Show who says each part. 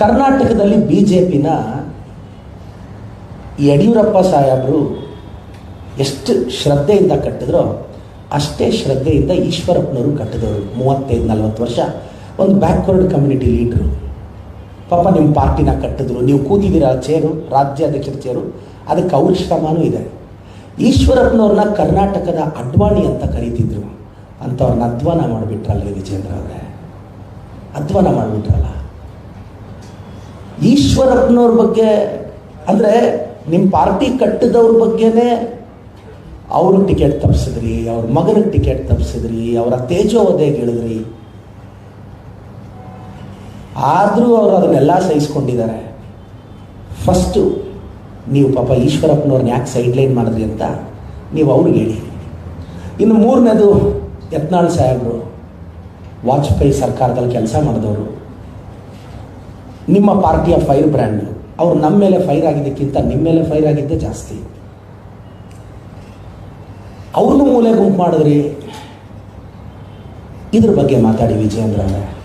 Speaker 1: ಕರ್ನಾಟಕದಲ್ಲಿ B J ಪಿನ ಯಡಿಯೂರಪ್ಪ ಸಾಹೇಬರು ಎಷ್ಟು ಶ್ರದ್ಧೆಯಿಂದ ಕಟ್ಟಿದ್ರೋ ಅಷ್ಟೇ ಶ್ರದ್ಧೆಯಿಂದ ಈಶ್ವರಪ್ಪನವರು ಕಟ್ಟಿದವರು. ಮೂವತ್ತೈದು, ನಲ್ವತ್ತು ವರ್ಷ ಒಂದು ಬ್ಯಾಕ್ವರ್ಡ್ ಕಮ್ಯುನಿಟಿ ಲೀಡ್ರು ಪಾಪ ನಿಮ್ಮ ಪಾರ್ಟಿನ ಕಟ್ಟಿದ್ರು. ನೀವು ಕೂತಿದ್ದೀರ ಚೇರು ರಾಜ್ಯಾಧ್ಯಕ್ಷರ ಚೇರು ಅದಕ್ಕೆ ಅವ್ರ ಶ್ರಮನೂ ಇದೆ. ಈಶ್ವರಪ್ಪನವ್ರನ್ನ ಕರ್ನಾಟಕದ ಅಡ್ವಾಣಿ ಅಂತ ಕರೀತಿದ್ರು. ಅಂಥವ್ರನ್ನ ಅಧ್ವಾನ ಮಾಡಿಬಿಟ್ರಲ್ಲ ವಿಜೇಂದ್ರ ಅವರೇ. ಅಧ್ವಾನ ಮಾಡಿಬಿಟ್ರಲ್ಲ. ಈಶ್ವರಪ್ಪನವ್ರ ಬಗ್ಗೆ, ಅಂದರೆ ನಿಮ್ಮ ಪಾರ್ಟಿ ಕಟ್ಟಿದವ್ರ ಬಗ್ಗೆನೇ ಅವ್ರಿಗೆ ಟಿಕೆಟ್ ತಪ್ಪಿಸಿದ್ರಿ ಅವ್ರ ಮಗನಿಗೆ ಟಿಕೆಟ್ ತಪ್ಪಿಸಿದ್ರಿ ಅವರ ತೇಜೋವಧೆ ಇಳಿದ್ರಿ ಆದರೂ ಅವರು ಅದನ್ನೆಲ್ಲ ಸಹಿಸ್ಕೊಂಡಿದ್ದಾರೆ. ಫಸ್ಟು ನೀವು ಪಾಪ ಈಶ್ವರಪ್ಪನವ್ರನ್ನ ಯಾಕೆ ಸೈಡ್ ಲೈನ್ ಮಾಡಿದ್ರಿ ಅಂತ ನೀವು ಅವ್ರಿಗೆ ಹೇಳಿ. ಇನ್ನು ಮೂರನೇದು ಯತ್ನಾಳ್ ಸಾಹೇಬರು, ವಾಜಪೇಯಿ ಸರ್ಕಾರದಲ್ಲಿ ಕೆಲಸ ಮಾಡಿದವರು. ನಿಮ್ಮ ಪಾರ್ಟಿಯ ಫೈರ್ ಬ್ರ್ಯಾಂಡ್ ಅವ್ರು ನಮ್ಮ ಮೇಲೆ ಫೈರ್ ಆಗಿದ್ದಕ್ಕಿಂತ ನಿಮ್ಮ ಮೇಲೆ ಫೈರ್ ಆಗಿದ್ದೇ ಜಾಸ್ತಿ. ಅವ್ರನ್ನೂ ಮೂಲೆ ಗುಂಪು ಮಾಡಿದ್ರಿ. ಇದ್ರ ಬಗ್ಗೆ ಮಾತಾಡಿ ವಿಜಯೇಂದ್ರ ಅವರೇ.